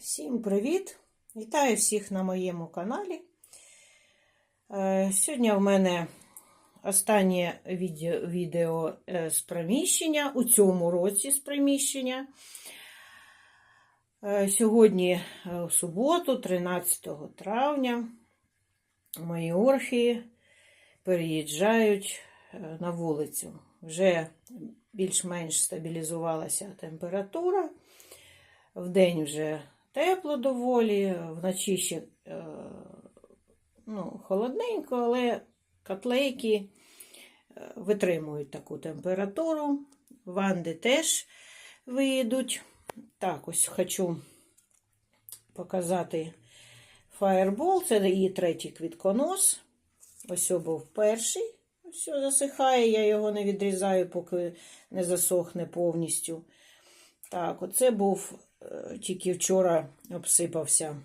Всім привіт! Вітаю всіх на моєму каналі. Е, Сьогодні в мене останнє відео, е, з приміщення, у цьому році з приміщення. Е, Сьогодні в суботу, 13 травня, мої орхії переїжджають на вулицю. Вже більш-менш стабілізувалася температура. Вдень вже тепло доволі, вночі ще е, ну, холодненько, але котлейки е, витримують таку температуру. Ванди теж виїдуть. Так, ось хочу показати фаєрбол. Це її третій квітконос. Ось був перший. Все засихає, я його не відрізаю, поки не засохне повністю. Так, оце був тільки вчора обсипався.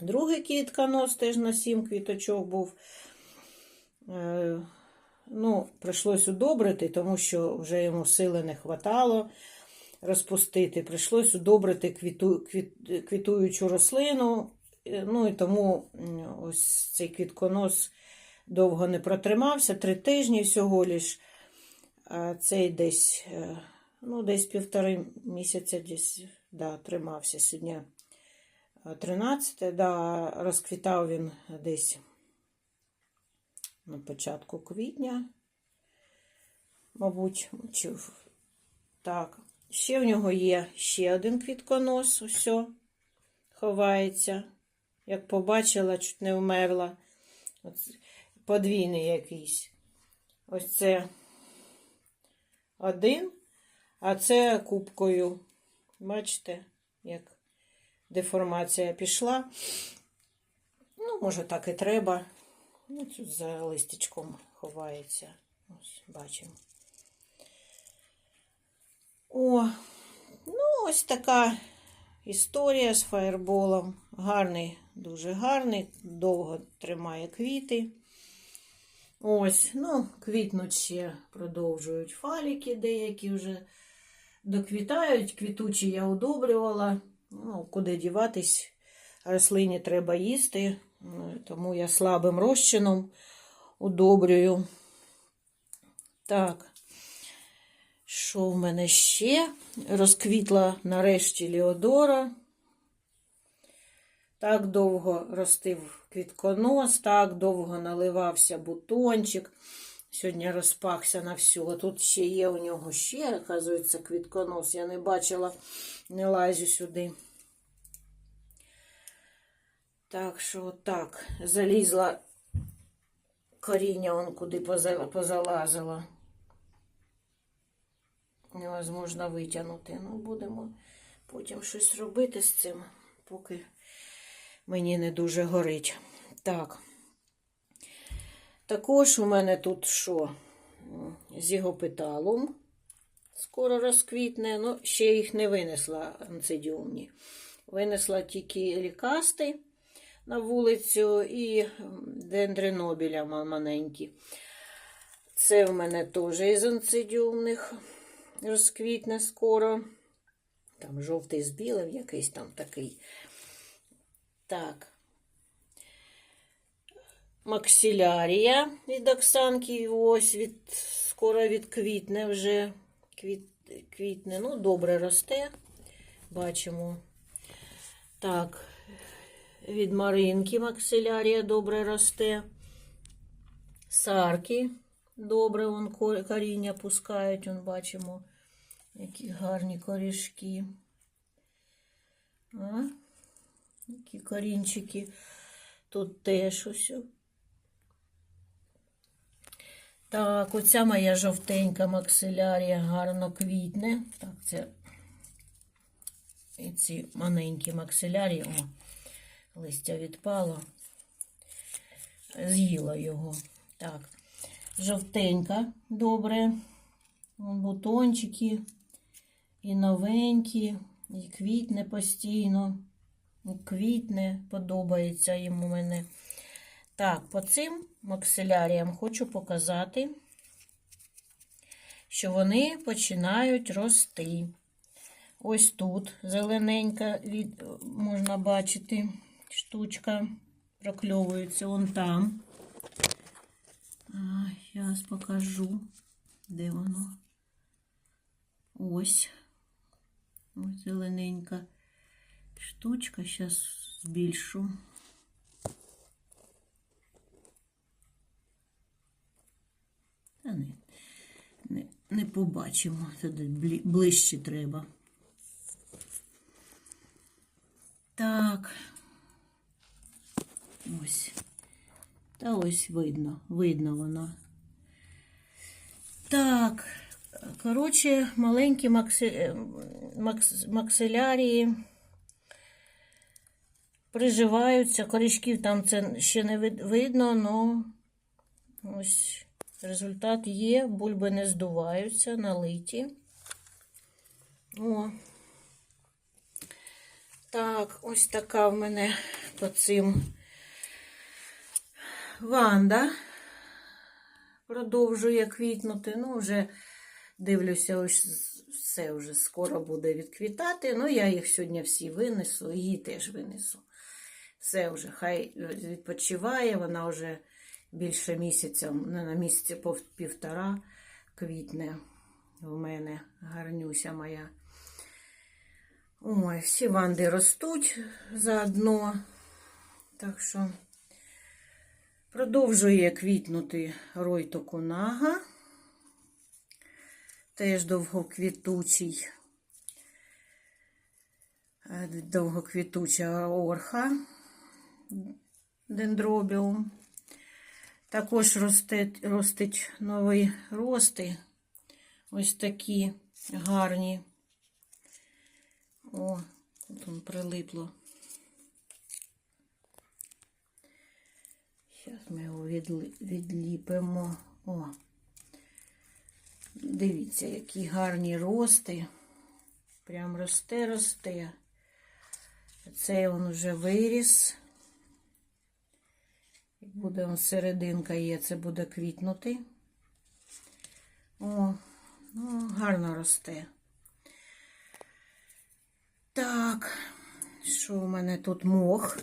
Другий квітконос теж на сім квіточок був. Е, Ну, прийшлось удобрити, тому що вже йому сили не хватало розпустити. Прийшлось удобрити квіту, квіт, квітуючу рослину. Е, Ну і тому ось цей квітконос довго не протримався, три тижні всього лиш. А цей десь, е, ну, десь півтори місяця десь, да, тримався сьогодні. 13, да, розквітав він десь на початку квітня, мабуть, чи так. Ще в нього є ще один квітконос, усе, ховається. Як побачила, чуть не вмерла. Оце, подвійний якийсь. Ось це один, а це кубкою. Бачите, як деформація пішла. Ну, може, так і треба. Ну, тут за листячком ховається. Ось, бачимо. О, ну, ось така історія з фаєрболом. Гарний, дуже гарний, довго тримає квіти. Ось, ну, квітнуть ще продовжують фаліки, деякі вже доквітають. Квітучі я удобрювала. Ну, куди діватись, рослині треба їсти, ну, тому я слабим розчином удобрюю. Так, що в мене ще? Розквітла нарешті Леодора. Так довго ростив квітконос, так довго наливався бутончик. Сьогодні розпахся на. А тут ще є у нього ще, оказується, квітконос. Я не бачила, не лазю сюди. Так що так, залізла коріння, он куди поза- позалазила. Невозможно витягнути. Ну, будемо потім щось робити з цим, поки мені не дуже горить. Так. Також у мене тут що? З його петалом. Скоро розквітне, ну, ще їх не винесла анцидіумні. Винесла тільки лікасти на вулицю і м, дендренобіля маленькі. Це в мене теж із анцидіумних розквітне скоро. Там жовтий з білим, якийсь там такий. Так. Максилярія від Оксанки, ось від, скоро відквітне вже. Квіт, квітне, ну, добре росте. Бачимо. Так, від Маринки Максилярія добре росте. Сарки добре вон коріння пускають, вон бачимо, які гарні корішки. А? Які корінчики. Тут теж ось. Так, оця моя жовтенька максилярія гарно квітне. Так, це і ці маленькі максилярії. О, листя відпало. З'їла його. Так, жовтенька, добре. Бутончики і новенькі, і квітне постійно. Квітне, подобається йому мене. Так, по цим максиляріям хочу показати, що вони починають рости. Ось тут зелененька від, можна бачити штучка прокльовується вон там. Зараз покажу, де воно. Ось. Ось зелененька штучка. Зараз збільшу. Та не, не, побачимо. Туди ближче треба. Так. Ось. Та ось видно, видно воно. Так. Коротше, маленькі макси... е, макс... максилярії приживаються. Корішків там це ще не видно, але ось результат є. Бульби не здуваються, налиті. О. Так, ось така в мене по цим Ванда продовжує квітнути. Ну, вже дивлюся, ось все вже скоро буде відквітати. Ну, я їх сьогодні всі винесу, її теж винесу. Все вже, хай відпочиває, вона вже більше місяця, не на місяці півтора квітне в мене гарнюся моя. Ой, всі ванди ростуть заодно. Так що продовжує квітнути Ройто Кунага. Теж довгоквітучий, е, довгоквітуча орха дендробіум. Також ростить, ростить нові рости. Ось такі гарні. О, тут он прилипло. Зараз ми його відліпимо. О. Дивіться, які гарні рости. Прям росте, росте. Цей він вже виріс. Буде он серединка є, це буде квітнути. О, ну, гарно росте. Так, що у мене тут мох?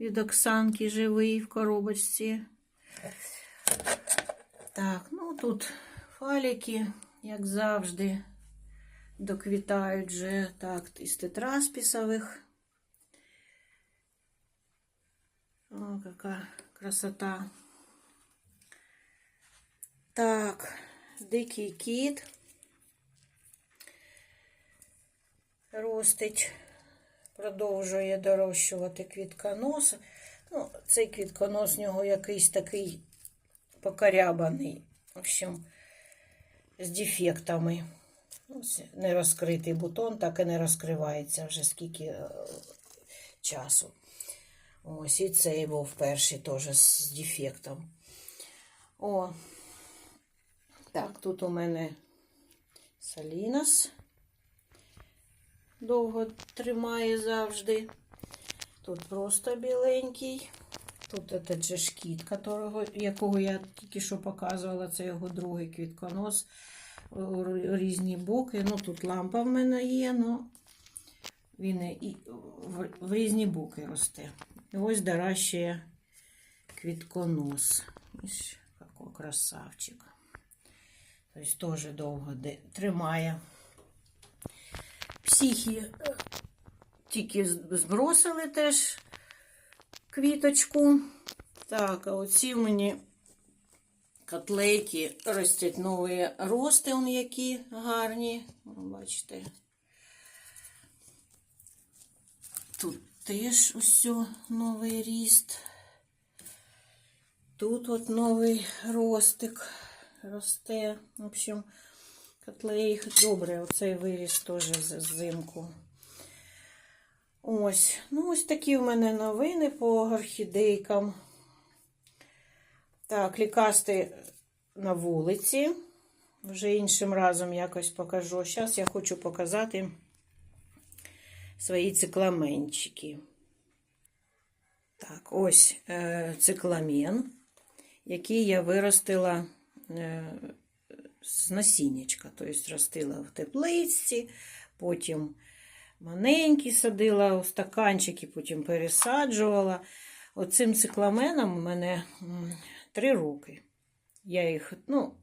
Від Оксанки живий в коробочці. Так, ну тут фаліки, як завжди, доквітають вже так, із тетраспісових. О, яка красота. Так, дикий кіт. Ростить, продовжує дорощувати квітконос. Ну, цей квітконос у нього якийсь такий покорябаний. В общем, з дефектами. Ось не розкритий бутон, так і не розкривається вже скільки е, часу. Ось і цей був перший теж з дефектом. О, так, тут у мене Салінас. Довго тримає завжди. Тут просто біленький. Тут этот же ж кіт, которого, якого я тільки що показувала, це його другий квітконос. Різні боки. Ну, тут лампа в мене є, ну він і в різні боки росте. Ось доращує квітконос. Ось який красавчик. Тобто теж довго тримає. Психі е, тільки збросили теж квіточку. Так, а оці мені котлейки ростять нові рости, які гарні. Бачите. Тут теж усе новий ріст. Тут от новий ростик росте. В общем, котлей добре, оцей виріс теж взимку. Ось, ну ось такі в мене новини по орхідейкам. Так, лікасти на вулиці. Вже іншим разом якось покажу. Зараз я хочу показати свої цикламенчики. Так, ось е, цикламен, який я виростила е, з насіннячка. Тобто ростила в тепличці, потім маленькі садила у стаканчики, потім пересаджувала. Оцим цикламеном у мене три роки. Я їх, ну,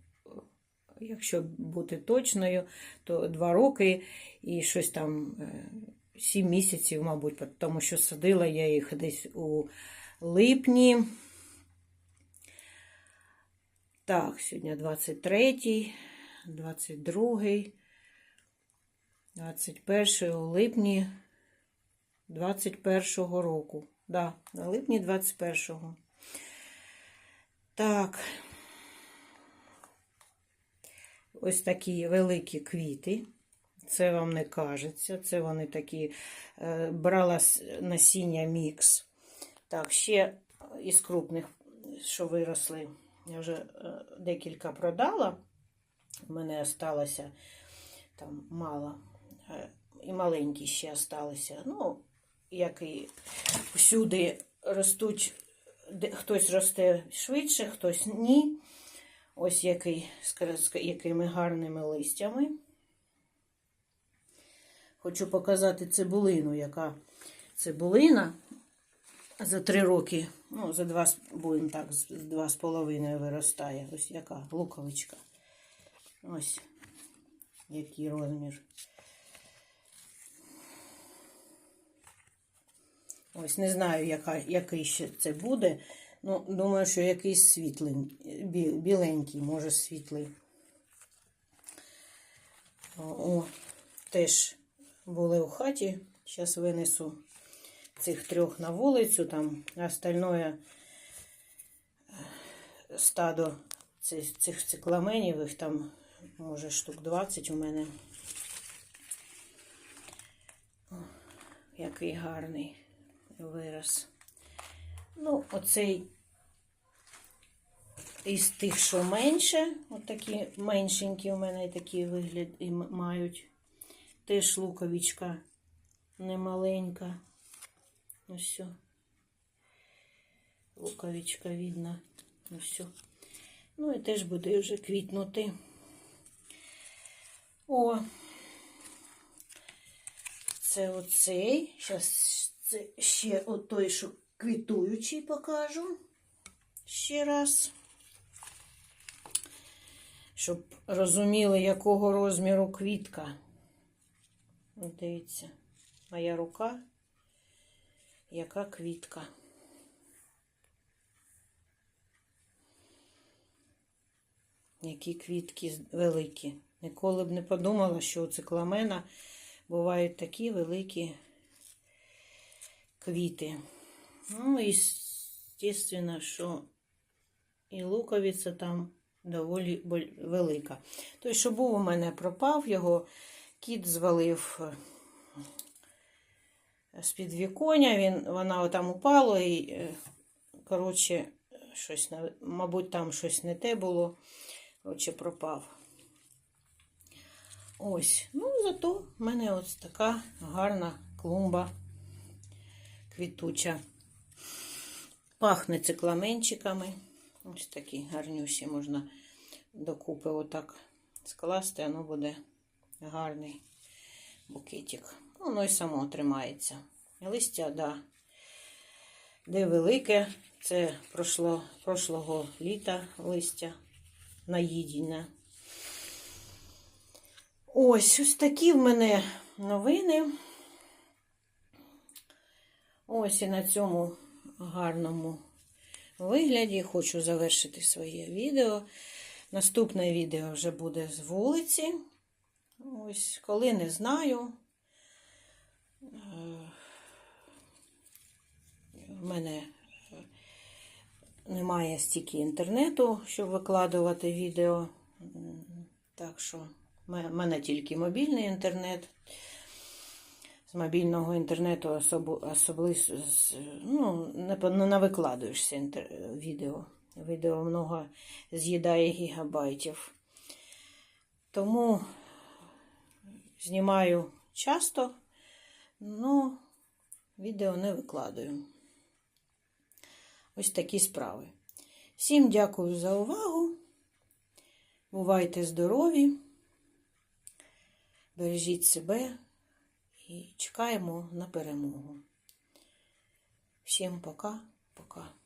якщо бути точною, то два роки і щось там сім місяців, мабуть, тому що садила я їх десь у липні. Так, сьогодні 23, 22, 21 у липні 21-го року. Да, на липні 21-го. Так. Ось такі великі квіти. Це вам не кажеться. Це вони такі е, брала насіння мікс. Так, ще із крупних, що виросли. Я вже е, декілька продала. У мене залишилося там мало. Е, І маленькі ще залишилися. Ну, як і всюди ростуть, хтось росте швидше, хтось ні. Ось який, з якими гарними листями. Хочу показати цибулину, яка цибулина за три роки, ну, за два, будемо так, з два з половиною виростає. Ось яка луковичка. Ось який розмір. Ось не знаю, яка, який ще це буде. Ну, думаю, що якийсь світлий, біленький, може світлий. О, теж були у хаті. Зараз винесу цих трьох на вулицю, там остальное е, стадо цих, цих цикламенів, їх там може штук 20 у мене. Який гарний вираз. Ну, оцей із тих, що менше, от меншенькі у мене такі вигляд і мають. Теж луковичка немаленька. Ось все. Луковичка видно. Ось все. Ну і теж буде вже квітнути. О, це оцей. Зараз це ще отой, що квітуючий покажу. Ще раз. Щоб розуміли, якого розміру квітка. Дивіться, моя рука, яка квітка. Які квітки великі. Ніколи б не подумала, що у цикламена бувають такі великі квіти. Ну, і, звісно, що і луковиця там доволі велика. Той, що був у мене пропав, його кіт звалив е, з під віконя, він, вона там упала і, е, коротше, щось, мабуть, там щось не те було, коротше, пропав. Ось, ну, зато в мене ось така гарна клумба квітуча. Пахне цикламенчиками. Ось такі гарнюсі можна докупи отак скласти, воно буде гарний букетик. Воно і само тримається. Листя, да. Де велике, це прошло, прошлого літа листя наїдіне. Ось ось такі в мене новини. Ось і на цьому гарному вигляді хочу завершити своє відео. Наступне відео вже буде з вулиці. Ось, коли не знаю. Е, В мене немає стільки інтернету, щоб викладувати відео. Так що в мене тільки мобільний інтернет. З мобільного інтернету особливо ну, не, по- не навикладуєшся інтер, відео. Відео много з'їдає гігабайтів. Тому знімаю часто, але відео не викладаю. Ось такі справи. Всім дякую за увагу. Бувайте здорові, бережіть себе і чекаємо на перемогу. Всім пока, пока.